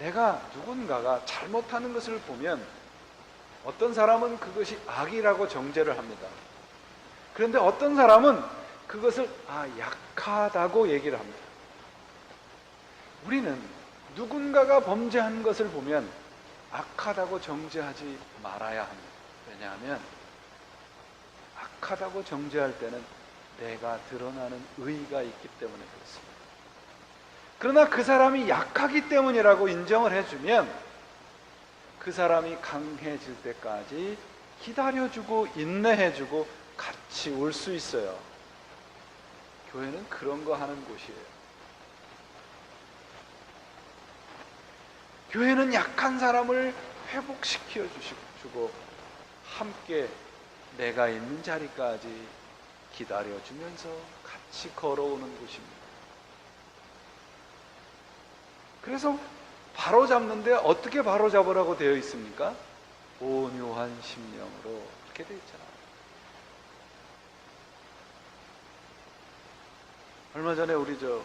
내가 누군가가 잘못하는 것을 보면 어떤 사람은 그것이 악이라고 정죄를 합니다. 그런데 어떤 사람은 그것을 아 약하다고 얘기를 합니다. 우리는 누군가가 범죄한 것을 보면 악하다고 정죄하지 말아야 합니다. 왜냐하면 악하다고 정죄할 때는 내가 드러나는 의의가 있기 때문에 그렇습니다. 그러나 그 사람이 약하기 때문이라고 인정을 해주면 그 사람이 강해질 때까지 기다려주고 인내해주고 같이 올 수 있어요. 교회는 그런 거 하는 곳이에요. 교회는 약한 사람을 회복시켜 주시고 함께 내가 있는 자리까지 기다려주면서 같이 걸어오는 곳입니다. 그래서 바로 잡는데 어떻게 바로 잡으라고 되어 있습니까? 온유한 심령으로 이렇게 되어 있잖아요. 얼마 전에 우리 저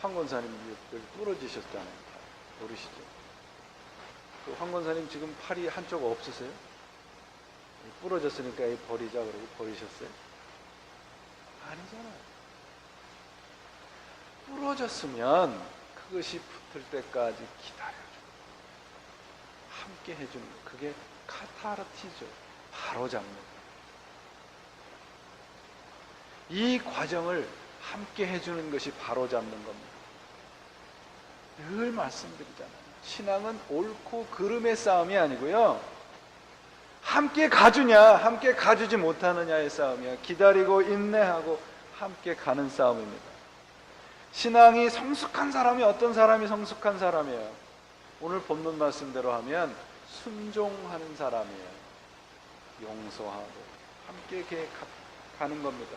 황건사님 여기 부러지셨잖아요. 모르시죠? 그 황건사님 지금 팔이 한쪽 없으세요? 부러졌으니까 이 버리자 그러고 버리셨어요? 아니잖아요. 부러졌으면 그것이 붙을 때까지 기다려주고 함께 해주는 거. 그게 카타르티죠. 바로 잡는 거. 이 과정을 함께 해주는 것이 바로 잡는 겁니다. 늘 말씀드리잖아요. 신앙은 옳고 그름의 싸움이 아니고요. 함께 가주냐, 함께 가주지 못하느냐의 싸움이야. 기다리고 인내하고 함께 가는 싸움입니다. 신앙이 성숙한 사람이 어떤 사람이 성숙한 사람이에요? 오늘 본문 말씀대로 하면 순종하는 사람이에요. 용서하고 함께 가는 겁니다.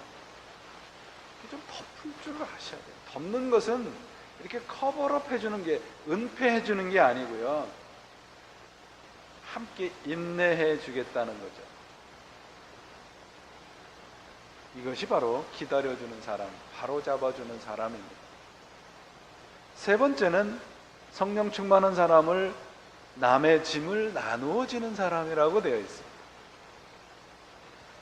좀 덮을 줄 아셔야 돼요. 덮는 것은 이렇게 커버업 해주는 게, 은폐해 주는 게 아니고요. 함께 인내해 주겠다는 거죠. 이것이 바로 기다려주는 사람, 바로 잡아주는 사람입니다. 세 번째는 성령 충만한 사람을 남의 짐을 나누어 지는 사람이라고 되어 있습니다.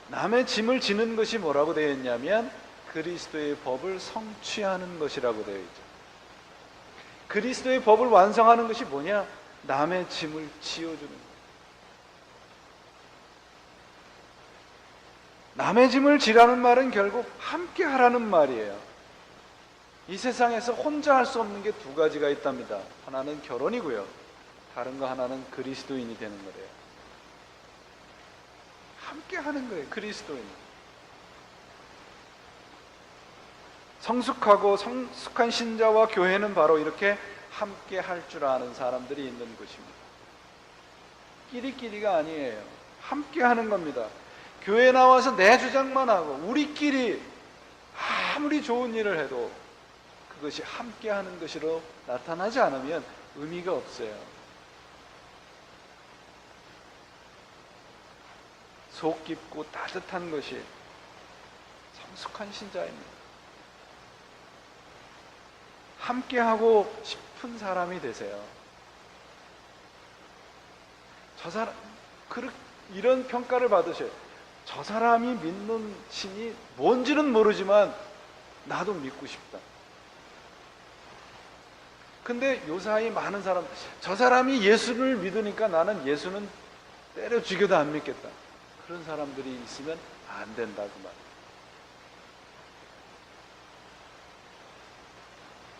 남의 짐을 지는 것이 뭐라고 되어 있냐면 그리스도의 법을 성취하는 것이라고 되어 있죠. 그리스도의 법을 완성하는 것이 뭐냐? 남의 짐을 지어주는 것. 남의 짐을 지라는 말은 결국 함께 하라는 말이에요. 이 세상에서 혼자 할 수 없는 게 두 가지가 있답니다. 하나는 결혼이고요. 다른 거 하나는 그리스도인이 되는 거래요. 함께 하는 거예요. 그리스도인. 성숙하고 성숙한 신자와 교회는 바로 이렇게 함께 할 줄 아는 사람들이 있는 곳입니다. 끼리끼리가 아니에요. 함께 하는 겁니다. 교회 나와서 내 주장만 하고 우리끼리 아무리 좋은 일을 해도 그것이 함께 하는 것으로 나타나지 않으면 의미가 없어요. 속 깊고 따뜻한 것이 성숙한 신자입니다. 함께 하고 싶은 사람이 되세요. 저 사람, 그 이런 평가를 받으셔요. 저 사람이 믿는 신이 뭔지는 모르지만 나도 믿고 싶다. 근데 요사이 많은 사람, 저 사람이 예수를 믿으니까 나는 예수는 때려 죽여도 안 믿겠다. 그런 사람들이 있으면 안 된다 그 말.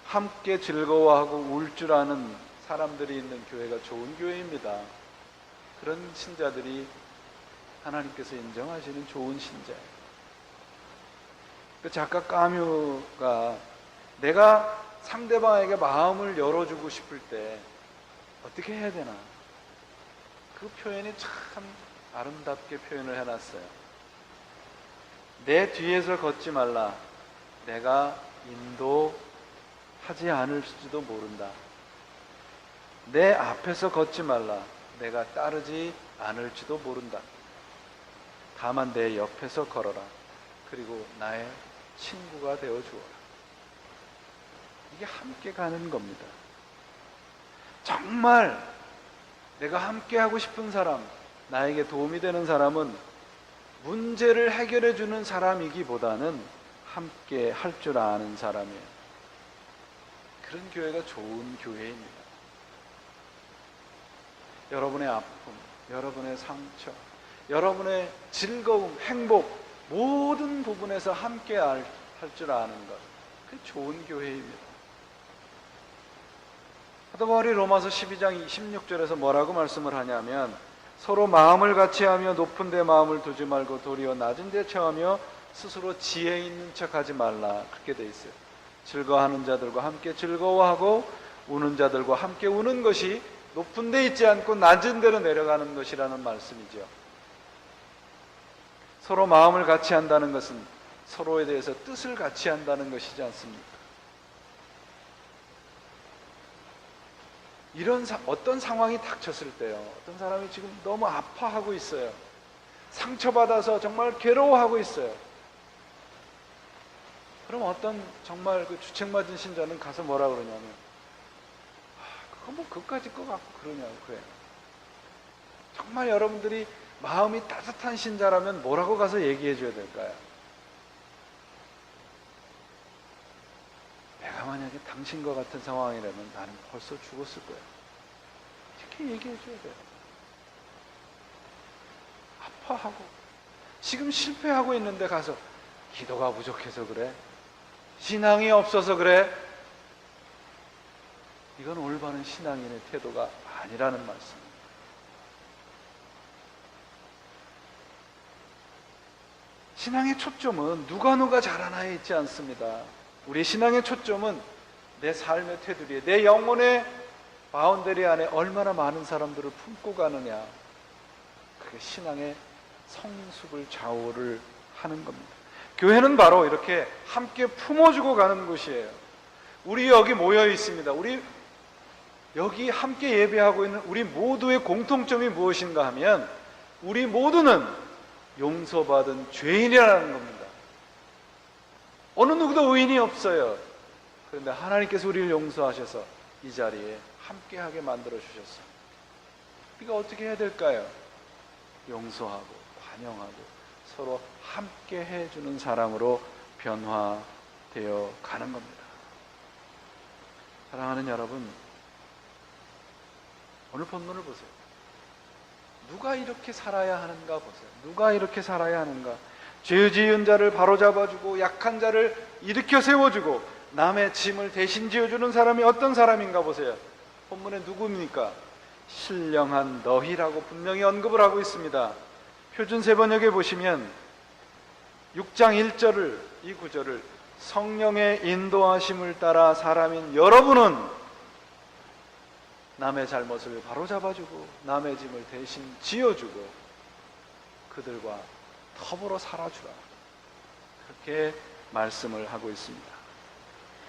함께 즐거워하고 울 줄 아는 사람들이 있는 교회가 좋은 교회입니다. 그런 신자들이 하나님께서 인정하시는 좋은 신자예요. 그 작가 까뮤가 내가 상대방에게 마음을 열어주고 싶을 때 어떻게 해야 되나? 그 표현이 참 아름답게 표현을 해놨어요. 내 뒤에서 걷지 말라. 내가 인도하지 않을지도 모른다. 내 앞에서 걷지 말라. 내가 따르지 않을지도 모른다. 다만 내 옆에서 걸어라. 그리고 나의 친구가 되어 주어라. 이게 함께 가는 겁니다. 정말 내가 함께 하고 싶은 사람, 나에게 도움이 되는 사람은 문제를 해결해 주는 사람이기보다는 함께 할 줄 아는 사람이에요. 그런 교회가 좋은 교회입니다. 여러분의 아픔, 여러분의 상처, 여러분의 즐거움, 행복, 모든 부분에서 함께 할 줄 아는 것. 그 좋은 교회입니다. 사도 바울이 로마서 12장 26절에서 뭐라고 말씀을 하냐면 서로 마음을 같이 하며 높은 데 마음을 두지 말고 도리어 낮은 데 처하며 스스로 지혜 있는 척 하지 말라 그렇게 돼 있어요. 즐거워하는 자들과 함께 즐거워하고 우는 자들과 함께 우는 것이 높은 데 있지 않고 낮은 데로 내려가는 것이라는 말씀이죠. 서로 마음을 같이 한다는 것은 서로에 대해서 뜻을 같이 한다는 것이지 않습니까? 이런 사- 어떤 상황이 닥쳤을 때요. 어떤 사람이 지금 너무 아파하고 있어요. 상처받아서 정말 괴로워하고 있어요. 그럼 어떤 정말 그 주책 맞은 신자는 가서 뭐라 그러냐면, 아, 그거 뭐 그까지 거 갖고 그러냐고 그래. 정말 여러분들이 마음이 따뜻한 신자라면 뭐라고 가서 얘기해 줘야 될까요? 내가 만약에 당신과 같은 상황이라면 나는 벌써 죽었을 거야. 이렇게 얘기해 줘야 돼요. 아파하고 지금 실패하고 있는데 가서 기도가 부족해서 그래. 신앙이 없어서 그래. 이건 올바른 신앙인의 태도가 아니라는 말씀입니다. 신앙의 초점은 누가 누가 잘하나에 있지 않습니다. 우리 신앙의 초점은 내 삶의 테두리에 내 영혼의 바운더리 안에 얼마나 많은 사람들을 품고 가느냐. 그게 신앙의 성숙을 좌우를 하는 겁니다. 교회는 바로 이렇게 함께 품어주고 가는 곳이에요. 우리 여기 모여 있습니다. 우리 여기 함께 예배하고 있는 우리 모두의 공통점이 무엇인가 하면 우리 모두는 용서받은 죄인이라는 겁니다. 어느 누구도 의인이 없어요. 그런데 하나님께서 우리를 용서하셔서 이 자리에 함께하게 만들어 주셨어요. 우리가 어떻게 해야 될까요? 용서하고 관용하고 서로 함께 해주는 사람으로 변화되어 가는 겁니다. 사랑하는 여러분, 오늘 본문을 보세요. 누가 이렇게 살아야 하는가 보세요. 누가 이렇게 살아야 하는가? 죄 지은 자를 바로잡아주고 약한 자를 일으켜 세워주고 남의 짐을 대신 지어주는 사람이 어떤 사람인가 보세요. 본문에 누구입니까? 신령한 너희라고 분명히 언급을 하고 있습니다. 표준 세번역에 보시면 6장 1절을 이 구절을 성령의 인도하심을 따라 사람인 여러분은 남의 잘못을 바로잡아주고 남의 짐을 대신 지어주고 그들과 더불어 살아주라. 그렇게 말씀을 하고 있습니다.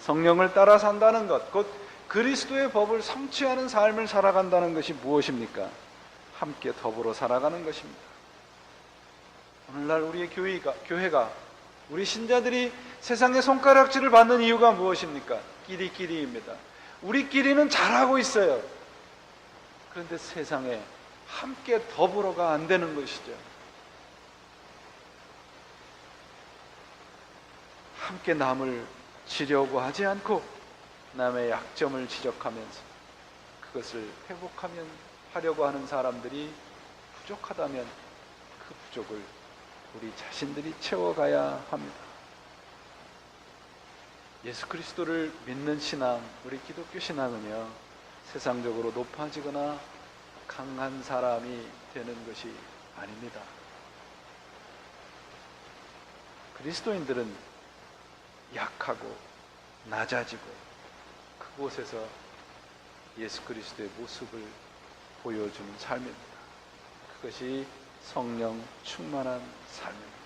성령을 따라 산다는 것, 곧 그리스도의 법을 성취하는 삶을 살아간다는 것이 무엇입니까? 함께 더불어 살아가는 것입니다. 오늘날 우리의 교회가, 교회가 우리 신자들이 세상의 손가락질을 받는 이유가 무엇입니까? 끼리끼리입니다. 우리끼리는 잘하고 있어요. 그런데 세상에 함께 더불어가 안 되는 것이죠. 함께 남을 지려고 하지 않고 남의 약점을 지적하면서 그것을 회복하면 하려고 하는 사람들이 부족하다면 그 부족을 우리 자신들이 채워가야 합니다. 예수 그리스도를 믿는 신앙, 우리 기독교 신앙은요, 세상적으로 높아지거나 강한 사람이 되는 것이 아닙니다. 그리스도인들은 약하고 낮아지고 그곳에서 예수 그리스도의 모습을 보여주는 삶입니다. 그것이 성령 충만한 삶입니다.